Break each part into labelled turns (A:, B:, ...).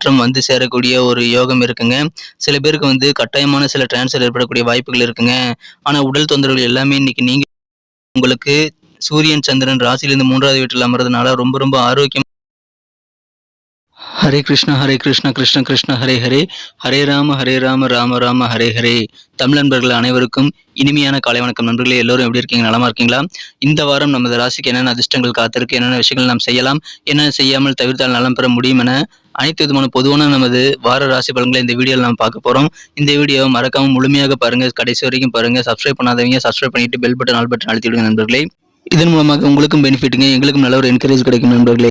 A: மாற்றம் வந்து சேரக்கூடிய ஒரு யோகம் இருக்குங்க. சில பேருக்கு வந்து கட்டாயமான சில டிரான்ஸ்ஃபர் ஏற்படக்கூடிய வாய்ப்புகள் இருக்குங்க. ஆனா உடல் தொந்தரவுகள் எல்லாமே இன்னைக்கு நீங்க உங்களுக்கு சூரியன் சந்திரன் ராசியிலிருந்து மூன்றாவது வீட்டில் அமர்றதுனால ரொம்ப ரொம்ப ஆரோக்கியம் ஹரே கிருஷ்ணா ஹரே கிருஷ்ணா கிருஷ்ண கிருஷ்ண ஹரே ஹரே. ஹரே ராம ஹரே ராம ராம ராம ஹரே ஹரே. தமிழ் நண்பர்கள் அனைவருக்கும் இனிமையான காலை வணக்கம். நண்பர்களே எல்லோரும் எப்படி இருக்கீங்க? நலமா இருக்கீங்களா? இந்த வாரம் நமது ராசிக்கு என்னென்ன அதிர்ஷ்டங்கள் காத்திருக்கு என்னென்ன விஷயங்கள் நாம் செய்யலாம் என்ன செய்யாமல் தவிர்த்தால் நலம் பெற முடியும் என அனைத்து விதமான பொதுவான நமது வார ராசி பலன்களை இந்த வீடியோவில் நம்ம பார்க்க போறோம். இந்த வீடியோ மறக்காம முழுமையாக பாருங்க. கடைசி வரைக்கும் பாருங்க. சப்ஸ்கிரைப் பண்ணாதவங்க சப்ஸ்கிரைப் பண்ணிட்டு பெல் பட்டன் ஆல் பட்டன் அழுத்தி விடுங்க நண்பர்களே. இதன் மூலமாக உங்களுக்கும் பெனிஃபிட்டுங்க எங்களுக்கும் நல்ல ஒரு என்கரேஜ் கிடைக்கும் நண்பர்களே.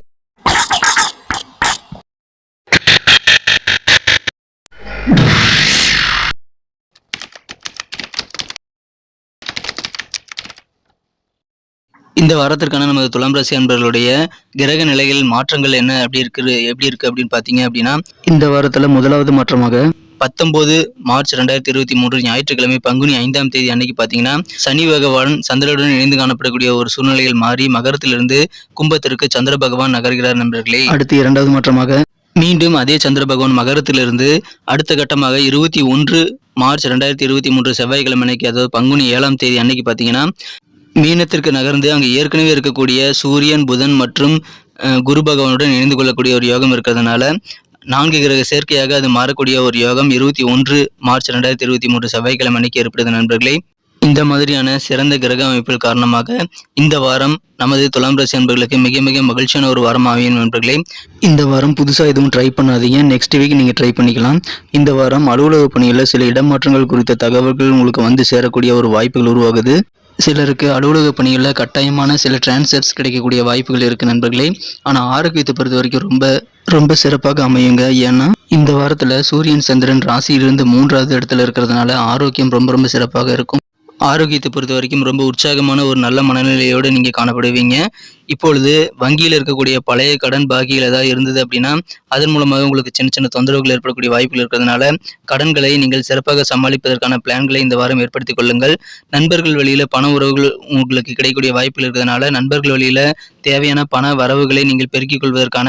A: இந்த வாரத்திற்கான நமது துலாம் ராசி அன்பர்களுடைய கிரக நிலைகள் மாற்றங்கள் என்ன எப்படி இருக்குது எப்படி இருக்கு அப்படின்னு பார்த்தீங்க அப்படின்னா இந்த வாரத்துல முதலாவது மாற்றமாக பத்தொன்பது மார்ச் ரெண்டாயிரத்தி இருபத்தி மூன்று ஞாயிற்றுக்கிழமை பங்குனி ஐந்தாம் தேதி அன்னைக்கு பார்த்தீங்கன்னா சனி பகவான் சந்திரனுடன் இணைந்து காணப்படக்கூடிய ஒரு சூழ்நிலைகள் மாறி மகரத்திலிருந்து கும்பத்திற்கு சந்திர பகவான் நகர்கிறார் நண்பர்களே. அடுத்து இரண்டாவது மாற்றமாக மீண்டும் அதே சந்திர பகவான் மகரத்திலிருந்து அடுத்த கட்டமாக இருபத்தி ஒன்று மார்ச் ரெண்டாயிரத்தி இருபத்தி மூன்று செவ்வாய்க்கிழமை அன்னைக்கு அதாவது பங்குனி ஏழாம் தேதி அன்னைக்கு பார்த்தீங்கன்னா மீனத்திற்கு நகர்ந்து அங்கு ஏற்கனவே இருக்கக்கூடிய சூரியன் புதன் மற்றும் குரு பகவானுடன் இணைந்து கொள்ளக்கூடிய ஒரு யோகம் இருக்கிறதுனால நான்கு கிரக சேர்க்கையாக அது மாறக்கூடிய ஒரு யோகம். இருபத்தி ஒன்று மார்ச் ரெண்டாயிரத்தி இருபத்தி மூன்று செவ்வாய்க்கிழமை அன்னைக்கு ஏற்படுது நண்பர்களே. இந்த மாதிரியான சிறந்த கிரக அமைப்பில் காரணமாக இந்த வாரம் நமது துலாம் ராசி நண்பர்களுக்கு மிக மிக மகிழ்ச்சியான ஒரு வாரம் அமையும் நண்பர்களே. இந்த வாரம் புதுசாக எதுவும் ட்ரை பண்ணாதீங்க. நெக்ஸ்ட் வீக் நீங்கள் ட்ரை பண்ணிக்கலாம். இந்த வாரம் அலுவலக பணிகளில் சில இடமாற்றங்கள் குறித்த தகவல்கள் உங்களுக்கு வந்து சேரக்கூடிய ஒரு வாய்ப்புகள் உருவாகுது. சிலருக்கு அலுவலக பணிகளில் கட்டாயமான சில டிரான்ஸ்ஃபர்ஸ் கிடைக்கக்கூடிய வாய்ப்புகள் இருக்கு நண்பர்களே. ஆனால் ஆரோக்கியத்தை பொறுத்த வரைக்கும் ரொம்ப ரொம்ப சிறப்பாக அமையுங்க. ஏன்னா இந்த வாரத்தில் சூரியன் சந்திரன் ராசியிலிருந்து மூன்றாவது இடத்துல இருக்கிறதுனால ஆரோக்கியம் ரொம்ப ரொம்ப சிறப்பாக இருக்கும். ஆரோக்கியத்தை பொறுத்த வரைக்கும் ரொம்ப உற்சாகமான ஒரு நல்ல மனநிலையோடு நீங்கள் காணப்படுவீங்க. இப்பொழுது வங்கியில் இருக்கக்கூடிய பழைய கடன் பாக்கிகள் ஏதாவது இருந்தது அப்படின்னா அதன் மூலமாக உங்களுக்கு சின்ன சின்ன தொந்தரவுகள் ஏற்படக்கூடிய வாய்ப்புகள் இருக்கிறதுனால கடன்களை நீங்கள் சிறப்பாக சமாளிப்பதற்கான பிளான்களை இந்த வாரம் ஏற்படுத்திக் கொள்ளுங்கள். நண்பர்கள் வழியில் பண உறவுகள் உங்களுக்கு கிடைக்கக்கூடிய வாய்ப்புகள் இருக்கிறதுனால நண்பர்கள் வழியில் தேவையான பண வரவுகளை நீங்கள் பெருக்கிக் கொள்வதற்கான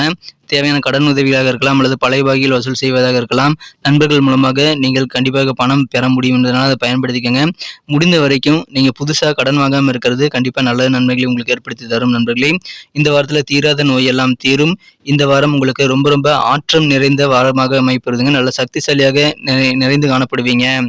A: தேவையான கடன் உதவியாக இருக்கலாம் அல்லது பழைய பாகியில் வசூல் செய்வதாக இருக்கலாம். நண்பர்கள் மூலமாக நீங்கள் கண்டிப்பாக பணம் பெற முடியும் என்பதனால் அதை பயன்படுத்திக்கங்க. முடிந்த வரைக்கும் நீங்கள் புதுசாக கடன் வாங்காமல் இருக்கிறது கண்டிப்பாக நல்ல நன்மைகளை உங்களுக்கு ஏற்படுத்தி தரும் நண்பர்களே. இந்த வாரத்தில் தீராத நோய் எல்லாம் தீரும். இந்த வாரம் உங்களுக்கு ரொம்ப ரொம்ப ஆற்றம் நிறைந்த வாரமாக அமைப்படுதுங்க நல்ல சக்திசாலியாக நிறை- நிறைந்து காணப்படுவீங்க.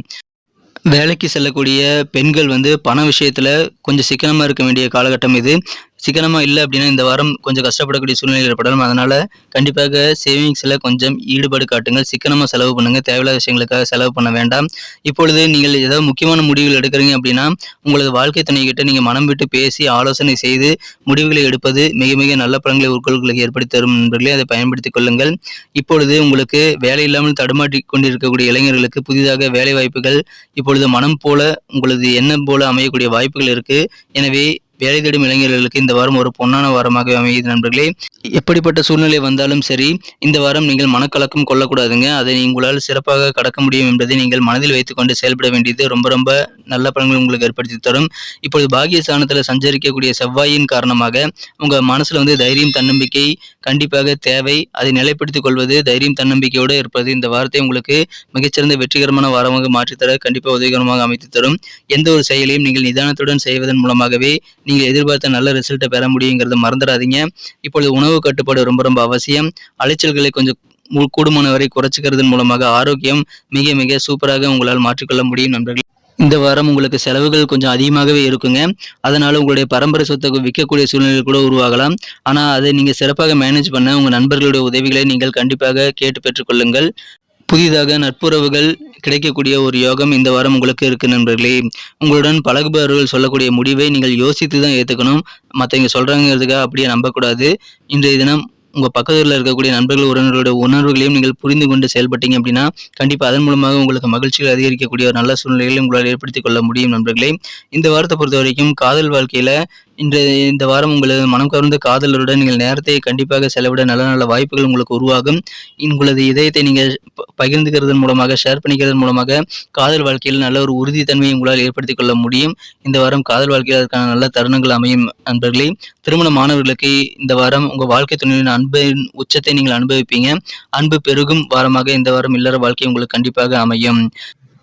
A: வேலைக்கு செல்லக்கூடிய பெண்கள் வந்து பண விஷயத்துல கொஞ்சம் சிக்கனமா இருக்க வேண்டிய காலகட்டம் இது. சிக்கனமாக இல்லை அப்படின்னா இந்த வாரம் கொஞ்சம் கஷ்டப்படக்கூடிய சூழ்நிலை ஏற்படலாம். அதனால் கண்டிப்பாக சேவிங்ஸில் கொஞ்சம் ஈடுபாடு காட்டுங்கள். சிக்கனமாக செலவு பண்ணுங்கள் தேவையில்லாத விஷயங்களுக்காக செலவு பண்ண வேண்டாம். இப்பொழுது நீங்கள் ஏதாவது முக்கியமான முடிவுகள் எடுக்கிறீங்க அப்படின்னா உங்களது வாழ்க்கை துணைக்கிட்ட நீங்கள் மனம் விட்டு பேசி ஆலோசனை செய்து முடிவுகளை எடுப்பது மிக மிக நல்ல பலன்களை உட்கொள்களுக்கு ஏற்படுத்தி தரும் நண்பர்களே அதை பயன்படுத்திக் கொள்ளுங்கள். இப்பொழுது உங்களுக்கு வேலை இல்லாமல் தடுமாட்டி கொண்டிருக்கக்கூடிய இளைஞர்களுக்கு புதிதாக வேலை வாய்ப்புகள் இப்பொழுது மனம் போல உங்களது எண்ணம் போல அமையக்கூடிய வாய்ப்புகள் இருக்கு. எனவே வேலை தேடும் இளைஞர்களுக்கு இந்த வாரம் ஒரு பொன்னான வாரமாக அமையுது நண்பர்களே. எப்படிப்பட்ட சூழ்நிலை வந்தாலும் சரி இந்த வாரம் நீங்கள் மனக்கலக்கம் கொள்ளக்கூடாதுங்க. அதை உங்களால் சிறப்பாக கடக்க முடியும் என்பதை நீங்கள் மனதில் வைத்துக்கொண்டு செயல்பட வேண்டியது ரொம்ப ரொம்ப நல்ல பலன்கள் உங்களுக்கு ஏற்படுத்தி தரும். இப்பொழுது பாகிய ஸ்தானத்தில் சஞ்சரிக்கக்கூடிய செவ்வாயின் காரணமாக உங்க மனசுல வந்து தைரியம் தன்னம்பிக்கை கண்டிப்பாக தேவை. அதை நிலைப்படுத்திக் கொள்வது தைரியம் தன்னம்பிக்கையோடு இருப்பது இந்த வாரத்தை உங்களுக்கு மிகச்சிறந்த வெற்றிகரமான வாரமாக மாற்றித்தர கண்டிப்பாக உதவிகரமாக அமைத்து தரும். எந்த ஒரு செயலையும் நீங்கள் நிதானத்துடன் செய்வதன் மூலமாகவே நீங்கள் எதிர்பார்த்த நல்ல ரிசல்ட்டை பெற முடியுங்கிறத மறந்துடாதீங்க. இப்பொழுது உணவு கட்டுப்பாடு ரொம்ப ரொம்ப அவசியம். அலைச்சல்களை கொஞ்சம் கூடுமான வரை குறைச்சிக்கிறதன் மூலமாக ஆரோக்கியம் மிக மிக சூப்பராக உங்களால் மாற்றிக்கொள்ள முடியும் நண்பர்கள். இந்த வாரம் உங்களுக்கு செலவுகள் கொஞ்சம் அதிகமாகவே இருக்குங்க. அதனால உங்களுடைய பரம்பரை சொத்தை விற்கக்கூடிய சூழ்நிலை கூட உருவாகலாம். ஆனால் அதை நீங்கள் சிறப்பாக மேனேஜ் பண்ண உங்கள் நண்பர்களுடைய உதவிகளை நீங்கள் கண்டிப்பாக கேட்டு பெற்றுக்கொள்ளுங்கள். புதிதாக நட்புறவுகள் கிடைக்கக்கூடிய ஒரு யோகம் இந்த வாரம் உங்களுக்கு இருக்கு நண்பர்களே. உங்களுடன் பழகுபவர்கள் சொல்லக்கூடிய முடிவை நீங்கள் யோசித்து தான் ஏற்றுக்கணும் மற்றவங்க சொல்கிறாங்கிறதுக்காக அப்படியே நம்பக்கூடாது. இன்றைய தினம் உங்கள் பக்கத்தில் இருக்கக்கூடிய நண்பர்கள் உறவினர்களுடைய உணர்வுகளையும் நீங்கள் புரிந்து கொண்டு செயல்பட்டீங்க அப்படின்னா கண்டிப்பாக அதன் மூலமாக உங்களுக்கு மகிழ்ச்சிகள் அதிகரிக்கக்கூடிய ஒரு நல்ல சூழ்நிலைகளை உங்களால் ஏற்படுத்திக் கொள்ள முடியும் நண்பர்களே. இந்த வாரத்தை பொறுத்த வரைக்கும் காதல் வாழ்க்கையில் இன்று இந்த வாரம் உங்களது மனம் கவர்ந்த காதலருடன் நீங்கள் நேரத்தை கண்டிப்பாக செலவிட நல்ல நல்ல வாய்ப்புகள் உங்களுக்கு உருவாகும். உங்களது இதயத்தை நீங்கள் ப- பகிர்ந்துக்கிறதன் மூலமாக ஷேர் பண்ணிக்கிறதன் மூலமாக காதல் வாழ்க்கையில் நல்ல ஒரு உறுதித்தன்மையை உங்களால் ஏற்படுத்திக் கொள்ள முடியும். இந்த வாரம் காதல் வாழ்க்கையில் அதற்கான நல்ல தருணங்கள் அமையும் நண்பர்களே. திருமண மாணவர்களுக்கு இந்த வாரம் உங்கள் வாழ்க்கை துணையின் அன்பின் உச்சத்தை நீங்கள் அனுபவிப்பீங்க. அன்பு பெருகும் வாரமாக இந்த வாரம் இல்லற வாழ்க்கை உங்களுக்கு கண்டிப்பாக அமையும்.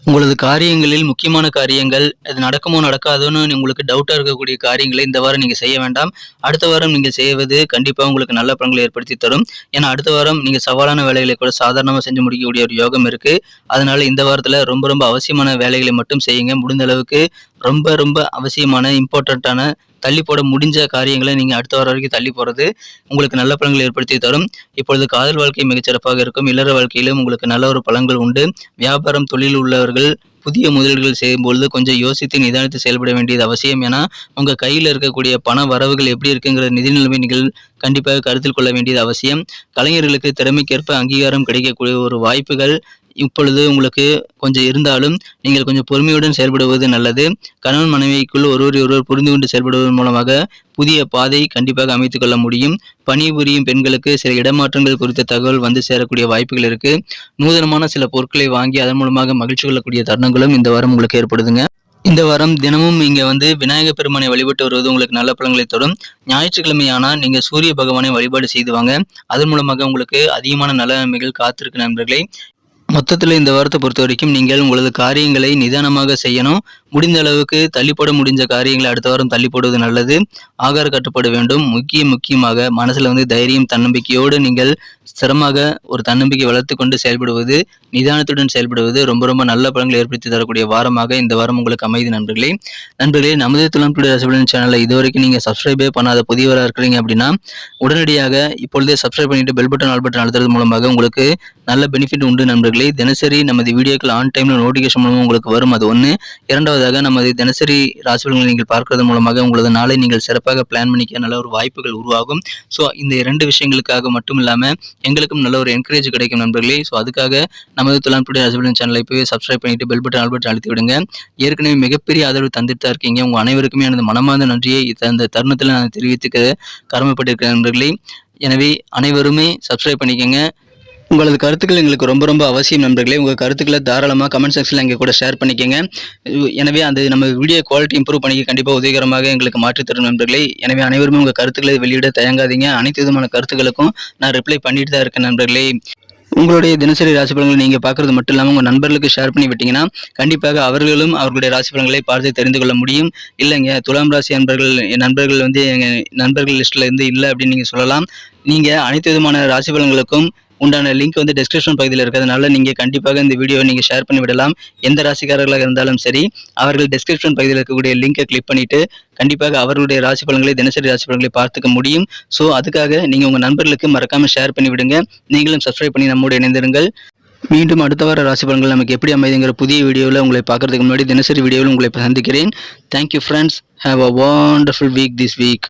A: உங்களது காரியங்களில் முக்கியமான காரியங்கள் அது நடக்குமோ நடக்காதோன்னு உங்களுக்கு டவுட்டாக இருக்கக்கூடிய காரியங்களை இந்த வாரம் நீங்கள் செய்ய வேண்டாம். அடுத்த வாரம் நீங்கள் செய்வது கண்டிப்பாக உங்களுக்கு நல்ல பலன்களை ஏற்படுத்தி தரும். ஏன்னா அடுத்த வாரம் நீங்கள் சவாலான வேலைகளை கூட சாதாரணமாக செஞ்சு முடிக்கக்கூடிய ஒரு யோகம் இருக்குது அதனால் இந்த வாரத்தில் ரொம்ப ரொம்ப அவசியமான வேலைகளை மட்டும் செய்யுங்க. முடிந்த அளவுக்கு ரொம்ப ரொம்ப அவசியமான இம்பார்ட்டண்ட்டான தள்ளி போட முடிஞ்ச காரியங்களை நீங்கள் அடுத்த வாரம் வரைக்கும் தள்ளி போகிறது உங்களுக்கு நல்ல பலன்களை ஏற்படுத்தி தரும். இப்பொழுது காதல் வாழ்க்கை மிகச்சிறப்பாக இருக்கும். இல்லற வாழ்க்கையிலும் உங்களுக்கு நல்ல ஒரு பலன்கள் உண்டு. வியாபாரம் தொழில் உள்ளவர்கள் புதிய முதலீடுகள் செய்யும் பொழுது கொஞ்சம் யோசித்து நிதானித்து செயல்பட வேண்டியது அவசியம். ஏன்னா உங்கள் கையில் இருக்கக்கூடிய பண வரவுகள் எப்படி இருக்குங்கிற நிதி நிலைமை நீங்கள் கண்டிப்பாக கருத்தில் கொள்ள வேண்டியது அவசியம். கலைஞர்களுக்கு திறமைக்கேற்ப அங்கீகாரம் கிடைக்கக்கூடிய ஒரு வாய்ப்புகள் இப்பொழுது உங்களுக்கு கொஞ்சம் இருந்தாலும் நீங்கள் கொஞ்சம் பொறுமையுடன் செயல்படுவது நல்லது. கணவன் மனைவிக்குள் ஒருவர் ஒருவர் புரிந்து கொண்டு செயல்படுவதன் மூலமாக புதிய பாதை கண்டிப்பாக அமைத்துக் கொள்ள முடியும். பணிபுரியும் பெண்களுக்கு சில இடமாற்றங்கள் குறித்த தகவல் வந்து சேரக்கூடிய வாய்ப்புகள் இருக்கு. நூதனமான சில பொருட்களை வாங்கி அதன் மூலமாக மகிழ்ச்சி கொள்ளக்கூடிய தருணங்களும் இந்த வாரம் உங்களுக்கு ஏற்படுதுங்க. இந்த வாரம் தினமும் இங்க வந்து விநாயகர் பெருமானை வழிபட்டு வருவது உங்களுக்கு நல்ல பலன்களை தரும். ஆனால் நீங்க சூரிய பகவானை வழிபாடு செய்துவாங்க அதன் மூலமாக உங்களுக்கு அதிகமான நல்ல நன்மைகள் காத்திருக்கு நண்பர்களே. மொத்தத்தில் இந்த வாரத்தை பொறுத்த வரைக்கும் நீங்கள் உங்களது காரியங்களை நிதானமாக செய்யணும். முடிந்த அளவுக்கு தள்ளிப்பட முடிஞ்ச காரியங்களை அடுத்த வாரம் தள்ளி போடுவது நல்லது. ஆகார கட்டுப்பாடு வேண்டும். முக்கிய முக்கியமாக மனசில் வந்து தைரியம் தன்னம்பிக்கையோடு நீங்கள் ஸ்திரமாக ஒரு தன்னம்பிக்கை வளர்த்து கொண்டு செயல்படுவது நிதானத்துடன் செயல்படுவது ரொம்ப ரொம்ப நல்ல பலன்களை ஏற்படுத்தி தரக்கூடிய வாரமாக இந்த வாரம் உங்களுக்கு அமைதி நண்பர்களே. நண்பர்களே நமது துளம்புடைய ரசபலன் சேனலை இதுவரைக்கும் நீங்கள் சப்ஸ்கிரைபே பண்ணாத புதியவராக இருக்கிறீங்க அப்படின்னா உடனடியாக இப்பொழுதே சப்ஸ்கிரைப் பண்ணிட்டு பெல் பட்டன் ஆல் பட்டன் அழுத்துறது மூலமாக உங்களுக்கு நல்ல பெனிஃபிட் உண்டு நண்பர்களே. தினசரி நமது வீடியோக்கள் ஆன் டைம்ல நோட்டிஃபிகேஷன் மூலமாக உங்களுக்கு வரும். அது ஒன்று இரண்டாவதாக நமது தினசரி ராசிபலன்களை நீங்கள் பார்க்கறது மூலமாக உங்களது நாளை நீங்கள் சிறப்பாக பிளான் பண்ணிக்க நல்ல ஒரு வாய்ப்புகள் உருவாகும். ஸோ இந்த இரண்டு விஷயங்களுக்காக மட்டும் இல்லாமல் எங்களுக்கும் நல்ல ஒரு என்கரேஜ் கிடைக்கும் நண்பர்களே. ஸோ அதுக்காக நமது துலான்புடைய ராசிபலன் சேனலை போய் சப்ஸ்கிரைப் பண்ணிட்டு பெல் பட்டன் ஆல் பட்டன் அழுத்தி விடுங்க. ஏற்கனவே மிகப்பெரிய ஆதரவு தந்துட்டு தான் இருக்கீங்க. உங்கள் அனைவருக்குமே எனது மனமார்ந்த நன்றியை இந்த தருணத்தில் நான் தெரிவித்துக்க கடமைப்பட்டிருக்கிறேன் நண்பர்களே. எனவே அனைவருமே சப்ஸ்கிரைப் பண்ணிக்கோங்க. உங்களது கருத்துக்கள் எங்களுக்கு ரொம்ப ரொம்ப அவசியம் நண்பர்களே. உங்கள் கருத்துக்களை தாராளமாக கமெண்ட் செக்ஷனில் எங்கள் கூட ஷேர் பண்ணிக்கோங்க. எனவே அந்த நம்ம வீடியோ குவாலிட்டி இம்ப்ரூவ் பண்ணிக்க கண்டிப்பாக உதவிகரமாக எங்களுக்கு மாற்றித்தரும் நண்பர்களே. எனவே அனைவருமே உங்கள் கருத்துக்களை வெளியிட தயங்காதீங்க. அனைத்து விதமான கருத்துக்களுக்கும் நான் ரிப்ளை பண்ணிட்டு தான் இருக்கேன் நண்பர்களே. உங்களுடைய தினசரி ராசி பலன்களை நீங்கள் பார்க்குறது மட்டும் இல்லாமல் உங்கள் நண்பர்களுக்கு ஷேர் பண்ணி விட்டீங்கன்னா கண்டிப்பாக அவர்களும் அவர்களுடைய ராசி பலன்களை பார்த்து தெரிந்து கொள்ள முடியும். இல்லைங்க துலாம் ராசி நண்பர்கள் என் நண்பர்கள் வந்து எங்கள் நண்பர்கள் லிஸ்ட்டில் இருந்து இல்லை அப்படின்னு நீங்கள் சொல்லலாம். நீங்கள் அனைத்து விதமான ராசி பலன்களுக்கும் உண்டான லிங்க் வந்து டெஸ்கிரிப்ஷன் பகுதியில் இருக்கிறதுனால நீங்கள் கண்டிப்பாக இந்த வீடியோவை நீங்கள் ஷேர் பண்ணி விடலாம். எந்த ராசிக்காரர்களாக இருந்தாலும் சரி அவர்கள் டெஸ்கிரிப்ஷன் பகுதியில் இருக்கக்கூடிய லிங்கை கிளிக் பண்ணிட்டு கண்டிப்பாக அவர்களுடைய ராசி பலன்களை தினசரி ராசி பலன்களை பார்த்துக்க முடியும். ஸோ அதுக்காக நீங்கள் உங்கள் நண்பர்களுக்கு மறக்காமல் ஷேர் பண்ணி விடுங்க. நீங்களும் சப்ஸ்கிரைப் பண்ணி நம்மோடு இணைந்திருங்கள். மீண்டும் அடுத்த வார ராசி பலன்கள் நமக்கு எப்படி அமைதுங்கிற புதிய வீடியோவில் உங்களை பார்க்கறதுக்கு முன்னாடி தினசரி வீடியோவில் உங்களை சந்திக்கிறேன். Thank you friends have a wonderful week this week